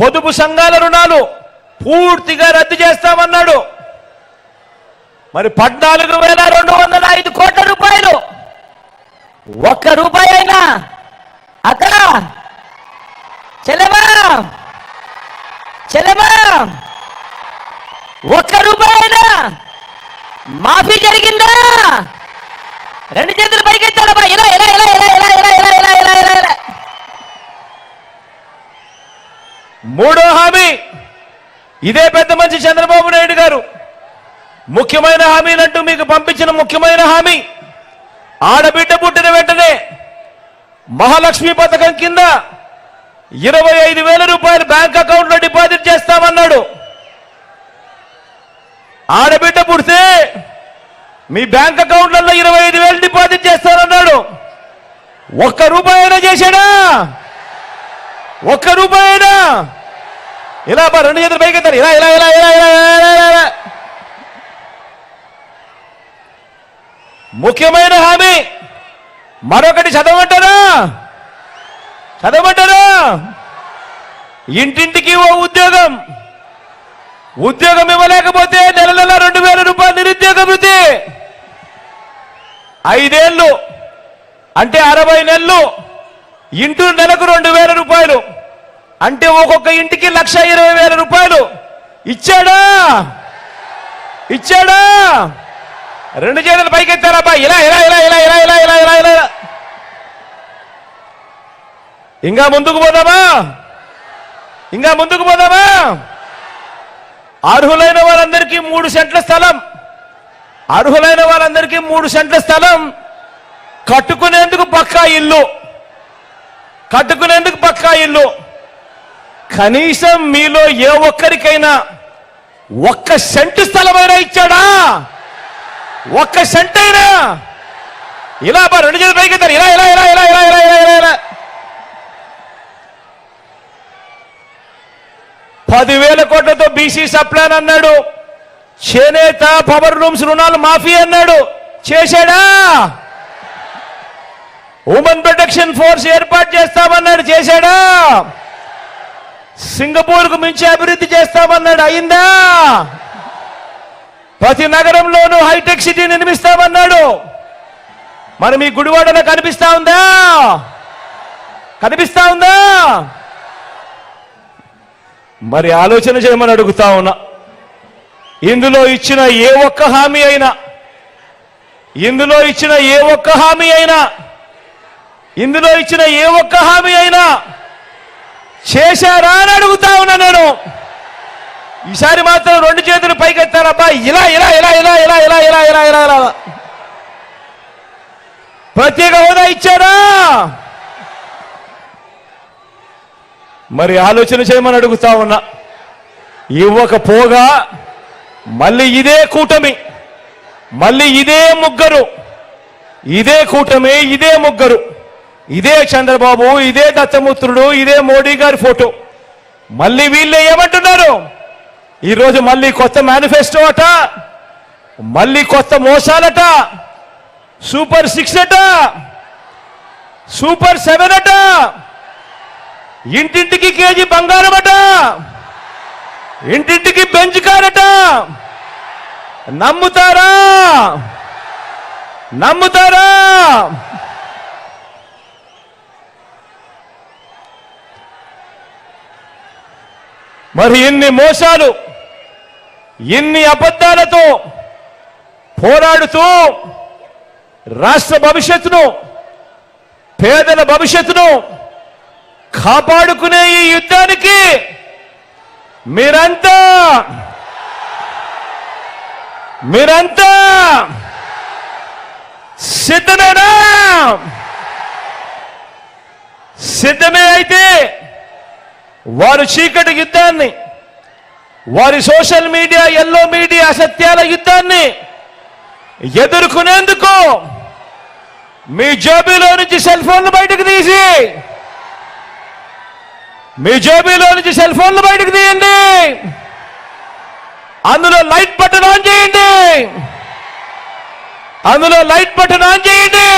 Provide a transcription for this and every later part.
పొదుపు సంఘాల రుణాలు పూర్తిగా రద్దు చేస్తామన్నాడు. మరి పద్నాలుగు వేల రెండు వందల ఐదు కోట్ల రూపాయలు ఒక్క రూపాయి అయినా అక్కడ. చెలమా చెలమా ఒక్క రూపాయి అయినా మాఫీ జరిగిందా? రెండు చేతులు పైకెత్తాడమ్మా ఇలా ఇలా ఎలా ఇలా ఇలా ఇలా ఇలా. మూడో హామీ. ఇదే పెద్ద మంచి చంద్రబాబు నాయుడు గారు. ముఖ్యమైన హామీలంటూ మీకు పంపించిన ముఖ్యమైన హామీ. ఆడబిడ్డ పుట్టిన వెంటనే మహాలక్ష్మి పథకం కింద ఇరవై ఐదు వేల రూపాయలు బ్యాంక్ అకౌంట్లో డిపాజిట్ చేస్తామన్నాడు. ఆడబిడ్డ పుడితే మీ బ్యాంక్ అకౌంట్లలో ఇరవై ఐదు వేలు డిపాజిట్ చేస్తానన్నాడు ఒక్క రూపాయైనా చేశాడా? ఒక్క రూపాయైనా? ఇలా బా రెండు చేతులు పైకెత్తారు ఇలా ఇలా ఇలా ఇలా ఇలా ఇలా. ముఖ్యమైన హామీ. మరొకటి చదవమంటారా? చదవమంటారా? ఇంటింటికి ఓ ఉద్యోగం. ఉద్యోగం ఇవ్వలేకపోతే నెల నెల రెండు వేల రూపాయలు నిరుద్యోగ వృత్తి. ఐదేళ్ళు అంటే అరవై నెలలు ఇంటూ నెలకు రెండు వేల రూపాయలు. అంటే ఒక్కొక్క ఇంటికి లక్ష ఇరవై వేల రూపాయలు. ఇచ్చాడా? ఇచ్చాడా? రెండు చేతులు పైకి ఎత్తారబ్బా ఇలా ఇలా ఇలా ఇలా ఇలా ఇలా ఇలా ఇలా ఇలా ఇలా. ఇంకా ముందుకు పోదామా? ఇంకా ముందుకు పోదామా? అర్హులైన వారందరికీ మూడు సెంట్ల స్థలం. అర్హులైన వారందరికీ మూడు సెంట్ల స్థలం. కట్టుకునేందుకు పక్కా ఇల్లు. కట్టుకునేందుకు పక్కా ఇల్లు. కనీసం మీలో ఏ ఒక్కరికైనా ఒక్క సెంటు స్థలమైనా ఇచ్చాడా? ఒక్క సెంట్ అయినా ఇలా బా రెండు చేతులు పైకి ఇలా ఇలా ఇలా ఇలా ఇలా ఇలా ఇలా ఇలా ఇలా. పదివేల కోట్లతో బీసీ సప్లాన్ అన్నాడు. చేనేత పవర్ రూమ్స్ రుణాలు మాఫీ అన్నాడు. చేశాడా? ఉమెన్ ప్రొటెక్షన్ ఫోర్స్ ఏర్పాటు చేస్తామన్నాడు. చేశాడా? సింగపూర్కు మించి అభివృద్ధి చేస్తామన్నాడు. అయిందా? ప్రతి నగరంలోనూ హైటెక్ సిటీ నిర్మిస్తామన్నాడు. మరి మీ గుడివాడలో కనిపిస్తా ఉందా? కనిపిస్తా ఉందా? మరి ఆలోచన చేయమని అడుగుతా ఉన్నా. ఇందులో ఇచ్చిన ఏ ఒక్క హామీ అయినా ఇందులో ఇచ్చిన ఏ ఒక్క హామీ అయినా ఇందులో ఇచ్చిన ఏ ఒక్క హామీ అయినా చేశారా అని అడుగుతా ఉన్నా నేను. ఈసారి మాత్రం రెండు చేతులు పైకెత్తారబ్బా ఇలా ఇలా ఇలా ఇలా ఇలా ఇలా ఇలా ఇలా ఇలా ఇలా. ప్రత్యేక హోదా ఇచ్చారా మరి ఆలోచన చేయమని అడుగుతా ఉన్నా. ఇవ్వకపోగా మళ్ళీ ఇదే కూటమి మళ్ళీ ఇదే ముగ్గురు ఇదే కూటమి ఇదే ముగ్గురు. ఇదే చంద్రబాబు ఇదే దత్తముత్రుడు ఇదే మోడీ గారి ఫోటో. మళ్ళీ వీళ్ళే ఏమంటున్నారు? ఈరోజు మళ్ళీ కొత్త మేనిఫెస్టో అట మళ్ళీ కొత్త మోసాలట సూపర్ సిక్స్ అట సూపర్ సెవెన్ అట ఇంటింటికి కేజీ బంగారం అట ఇంటింటికి బెంచ్ కారట నమ్ముతారా? నమ్ముతారా? మరి ఇన్ని మోసాలు ఇన్ని అబద్ధాలతో పోరాడుతూ రాష్ట్ర భవిష్యత్తును పేదల భవిష్యత్తును కాపాడుకునే ఈ యుద్ధానికి మీరంతా మీరంతా సిద్ధమేనా? సిద్ధమే అయితే వారు చీకటి యుద్ధాన్ని వారి సోషల్ మీడియా ఎల్లో మీడియా అసత్యాల యుద్ధాన్ని ఎదుర్కొనేందుకు మీ జేబీలో నుంచి సెల్ ఫోన్లు బయటకు తీసి మీ జేబీలో నుంచి సెల్ ఫోన్లు బయటకు తీయండి. అందులో లైట్ బటన్ ఆన్ చేయండి. అందులో లైట్ బటన్ ఆన్ చేయండి.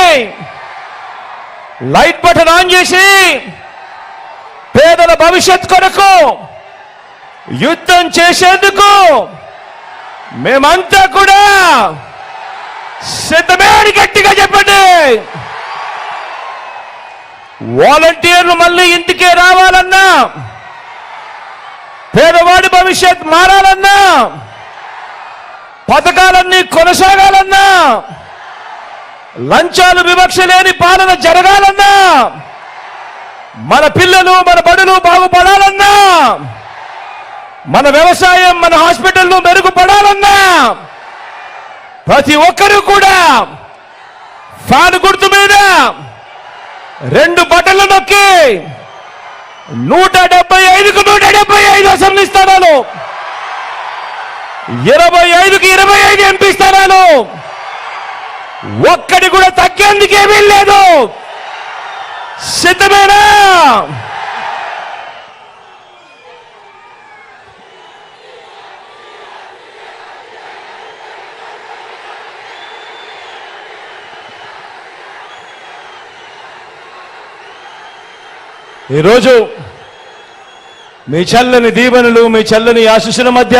లైట్ బటన్ ఆన్ చేసి పేదల భవిష్యత్ కొరకు యుద్ధం చేసేందుకు మేమంతా కూడా సిద్ధమే అని గట్టిగా చెప్పండి. వాలంటీర్లు మళ్ళీ ఇంటికే రావాలన్నా పేదవాడి భవిష్యత్ మారాలన్నా పథకాలన్నీ కొనసాగాలన్నా లంచాలు వివక్ష లేని పాలన జరగాలన్నా మన పిల్లలు మన బడులు బాగుపడాలన్నా మన వ్యవసాయం మన హాస్పిటల్ను మెరుగుపడాలన్నా ప్రతి ఒక్కరూ కూడా ఫ్యాన్ గుర్తు మీద రెండు బటన్లు నొక్కి నూట డెబ్బై ఐదుకు నూట డెబ్బై ఐదు అసెంబ్లీ స్థానాలు ఇరవై ఐదుకి ఇరవై ఐదు ఎంపీ స్థానాలు. ఒక్కడి కూడా తగ్గేందుకేమీ లేదు. సిద్ధమేనా ఈరోజు మీ చల్లని దీవెనలు మీ చల్లని ఆశీస్సుల మధ్య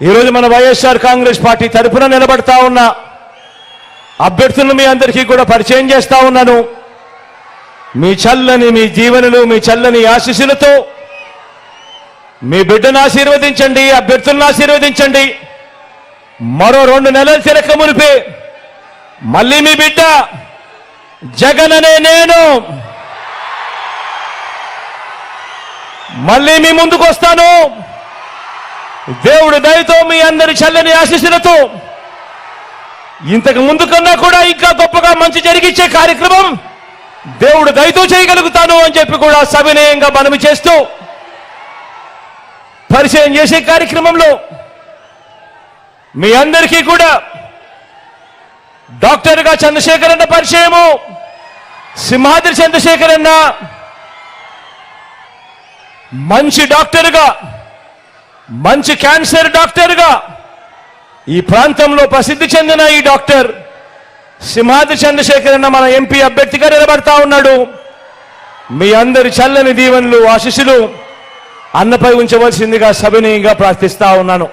ఈరోజు మన వైఎస్ఆర్ కాంగ్రెస్ పార్టీ తరఫున నిలబడతా ఉన్న అభ్యర్థులను మీ అందరికీ కూడా పరిచయం చేస్తా ఉన్నాను. మీ చల్లని మీ జీవనలు మీ చల్లని ఆశీస్సులతో మీ బిడ్డను ఆశీర్వదించండి అభ్యర్థులను ఆశీర్వదించండి. మరో రెండు నెలల తిరక మునిపి మళ్ళీ మీ బిడ్డ జగన్ అనే నేను మళ్ళీ మీ ముందుకు వస్తాను. దేవుడు దయతో మీ అందరి చల్లని ఆశీస్సులతో ఇంతకు ముందు కన్నా కూడా ఇంకా గొప్పగా మంచి జరిగించే కార్యక్రమం దేవుడు దయతో చేయగలుగుతాను అని చెప్పి కూడా సవినయంగా మనవి చేస్తూ పరిచయం చేసే కార్యక్రమంలో మీ అందరికీ కూడా డాక్టర్గా చంద్రశేఖర్ అన్న పరిచయము సింహాద్రి చంద్రశేఖర్ అన్న మంచి డాక్టర్గా మంచి క్యాన్సర్ డాక్టర్గా ఈ ప్రాంతంలో ప్రసిద్ధి చెందిన ఈ డాక్టర్ సింహాద్రి చంద్రశేఖర్ అన్న మన ఎంపీ అభ్యర్థిగా నిలబడతా ఉన్నాడు. మీ అందరి చల్లని దీవెనలు ఆశిస్సులు అన్నపై ఉంచవలసిందిగా సవినయంగా ప్రార్థిస్తా ఉన్నాను.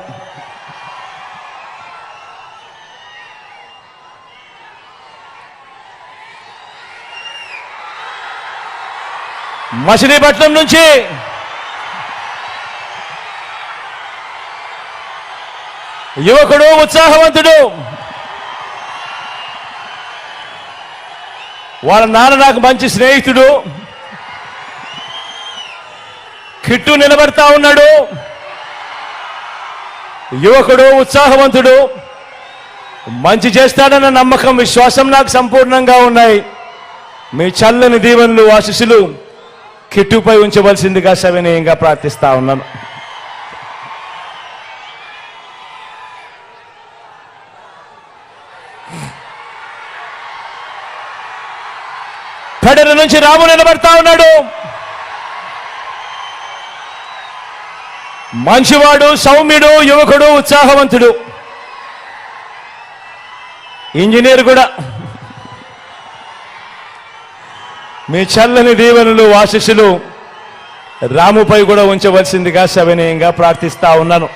మచిలీపట్నం నుంచి యువకుడు ఉత్సాహవంతుడు వాళ్ళ నాన్న నాకు మంచి స్నేహితుడు. కిట్టు నిలబడతా ఉన్నాడు. యువకుడు ఉత్సాహవంతుడు. మంచి చేస్తాడన్న నమ్మకం విశ్వాసం నాకు సంపూర్ణంగా ఉన్నాయి. మీ చల్లని దీవెనలు ఆశిస్సులు కిట్టుపై ఉంచవలసిందిగా సవినయంగా ప్రార్థిస్తా ఉన్నాను. నుంచి రాము నిలబడతా ఉన్నాడు. మంచివాడు సౌమ్యుడు యువకుడు ఉత్సాహవంతుడు. ఇంజనీర్ కూడా. మీ చల్లని దీవెనలు ఆశీస్సులు రాముపై కూడా ఉంచవలసిందిగా సవినయంగా ప్రార్థిస్తా ఉన్నాను.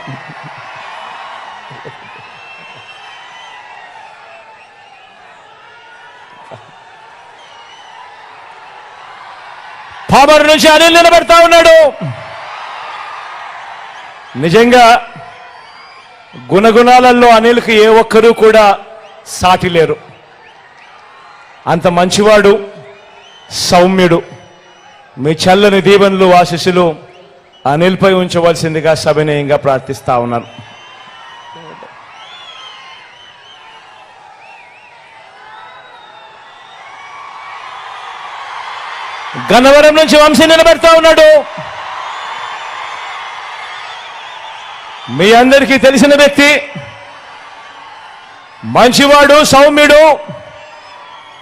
పామరు నుంచి అనిల్ నిలబడతా ఉన్నాడు. నిజంగా గుణగుణాలలో అనిల్కి ఏ ఒక్కరూ కూడా సాటి లేరు. అంత మంచివాడు సౌమ్యుడు. మీ చల్లని దీవెనలు ఆశీస్సులు అనిల్పై ఉంచవలసిందిగా సవినయంగా ప్రార్థిస్తా ఉన్నాను. గన్నవరం నుంచి వంశీ నిలబెడతా ఉన్నాడు. మీ అందరికీ తెలిసిన వ్యక్తి మంచివాడు సౌమ్యుడు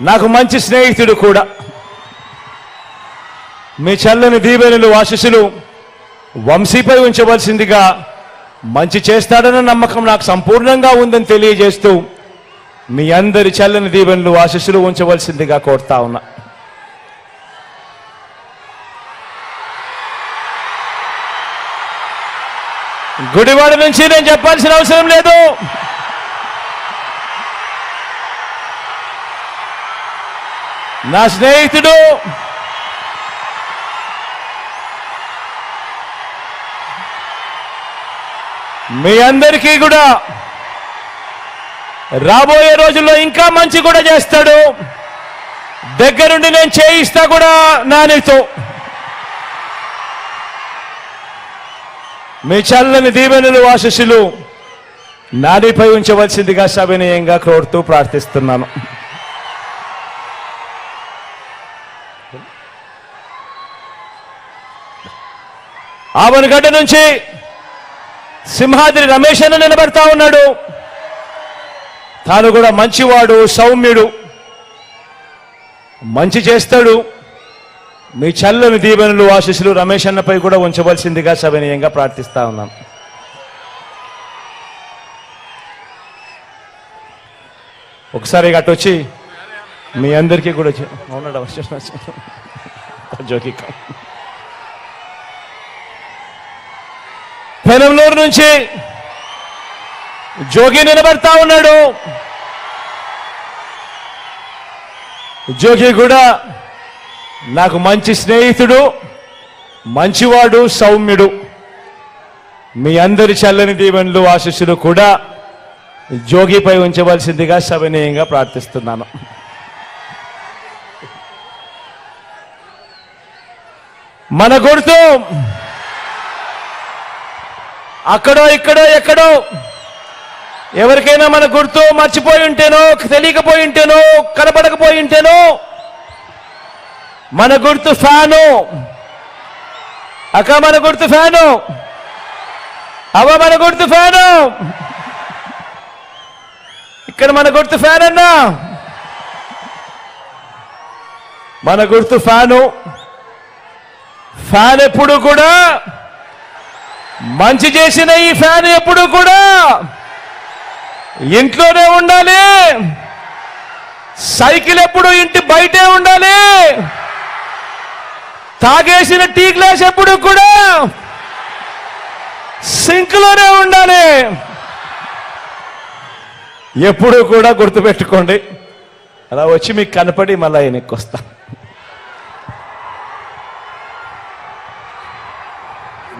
నాకు మంచి స్నేహితుడు కూడా. మీ చల్లని దీవెనులు ఆశీస్సులు వంశీపై ఉంచవలసిందిగా మంచి చేస్తాడన్న నమ్మకం నాకు సంపూర్ణంగా ఉందని తెలియజేస్తూ మీ అందరి చల్లని దీవెనలు ఆశీస్సులు ఉంచవలసిందిగా కోరుతా ఉన్నా. గుడివాడ నుంచి నేను చెప్పాల్సిన అవసరం లేదు. నా స్నేహితుడు మీ అందరికీ కూడా రాబోయే రోజుల్లో ఇంకా మంచి కూడా చేస్తాడు. దగ్గరుండి నేను చేయిస్తా కూడా నానితో మీ చల్లని దీవెనలు ఆశస్సులు నాడిపై ఉంచవలసిందిగా సవినయంగా కోరుతూ ప్రార్థిస్తున్నాను. ఆవనగడ్డ నుంచి సింహాద్రి రమేష్ అని నిలబడతా ఉన్నాడు. తాను కూడా మంచివాడు సౌమ్యుడు. మంచి చేస్తాడు. మీ చల్లని దీవెనలు ఆశీస్సులు రమేష్ అన్నపై కూడా ఉంచవలసిందిగా సవినీయంగా ప్రార్థిస్తా ఉన్నాం. ఒకసారి అటు వచ్చి మీ అందరికీ కూడా చె- జోకి పెనంలూరు నుంచి జోగి నిలబడతా ఉన్నాడు. జోగి కూడా నాకు మంచి స్నేహితుడు మంచివాడు సౌమ్యుడు. మీ అందరి చల్లని దీవెనలు ఆశీస్సులు కూడా జోగిపై ఉంచవలసిందిగా సవనీయంగా ప్రార్థిస్తున్నాను. మన గుర్తు అక్కడో ఇక్కడో ఎక్కడో ఎవరికైనా మన గుర్తు మర్చిపోయి ఉంటేనో తెలియకపోయి ఉంటేనో కనపడకపోయి ఉంటేనో మన గుర్తు ఫ్యాను. అక్క మన గుర్తు ఫ్యాను. అవ్వ మన గుర్తు ఫ్యాను. ఇక్కడ మన గుర్తు ఫ్యాన్ అన్నా మన గుర్తు ఫ్యాను. ఫ్యాన్ ఎప్పుడు కూడా మంచి చేసిన ఈ ఫ్యాన్ ఎప్పుడు కూడా ఇంట్లోనే ఉండాలి. సైకిల్ ఎప్పుడు ఇంటి బయటే ఉండాలి. తాగేసిన టీ గ్లాస్ ఎప్పుడు కూడా సింక్లోనే ఉండాలి. ఎప్పుడు కూడా గుర్తుపెట్టుకోండి. అలా వచ్చి మీకు కనపడి మళ్ళీ వెనక్కి వస్తా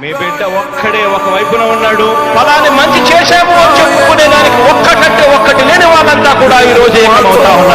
మీ బిడ్డ ఒక్కడే ఒక వైపున ఉన్నాడు. ఫలాన్ని మంచి చేశాము చెప్పుకునే దానికి ఒక్కటంటే ఒక్కటి లేని వాళ్ళంతా కూడా ఈ రోజు ఏకమవుతా ఉన్నారు.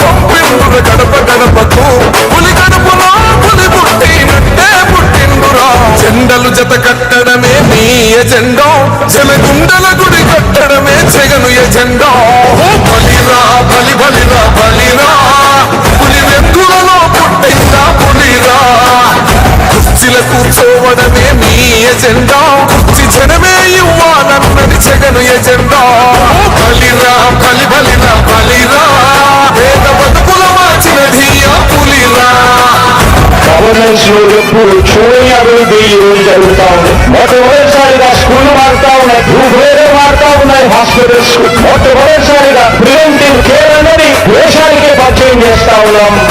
పంపిండుర గడప గడపకు పులి గడపలో పులి పుట్టినట్టే పుట్టిండురా. జెండలు జత కట్టడమే మీ ఎజెండో. జనగుండల గుడి కట్టడమే జగను ఎజెండో. బలిరా బలి బలిరా బలిరా.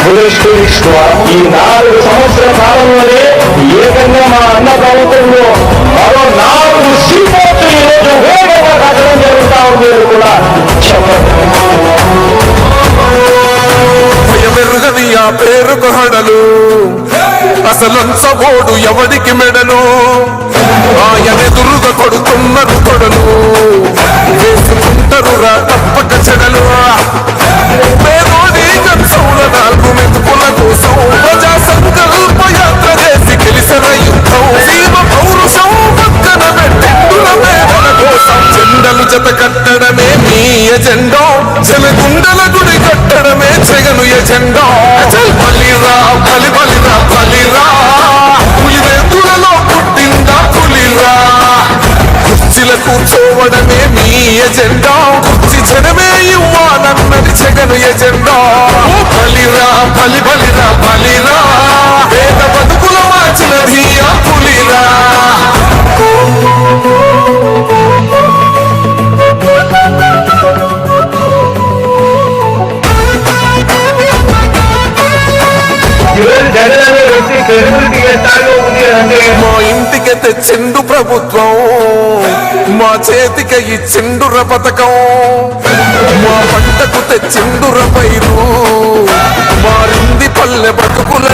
ఉన్నాం ఈ నాలుగు సంవత్సరాల కాలంలోనే ఏకంగా మా అన్న ప్రభుత్వంలో మరో నాలుగు సీపోర్ట్లు ఈరోజు వేగంగా కట్టడం జరుగుతా ఉంది కూడా చెప్పండి భయమెరుగని ఆ పేరుకు హడలు అసలంచబోడు ఎవడికి మెడలు? ఆయనెదురుగా కొడుతున్నారు కొడలు. వేసుకుంటారు రా తప్పక చెడలు. పేదోడి కంచౌల నాలుగు మెతుకు చేతిక ఈ ఇచ్చిండుర పథకం మా పంటకు తెచ్చిండుర పైరు. మారింది పల్లె బతుకుల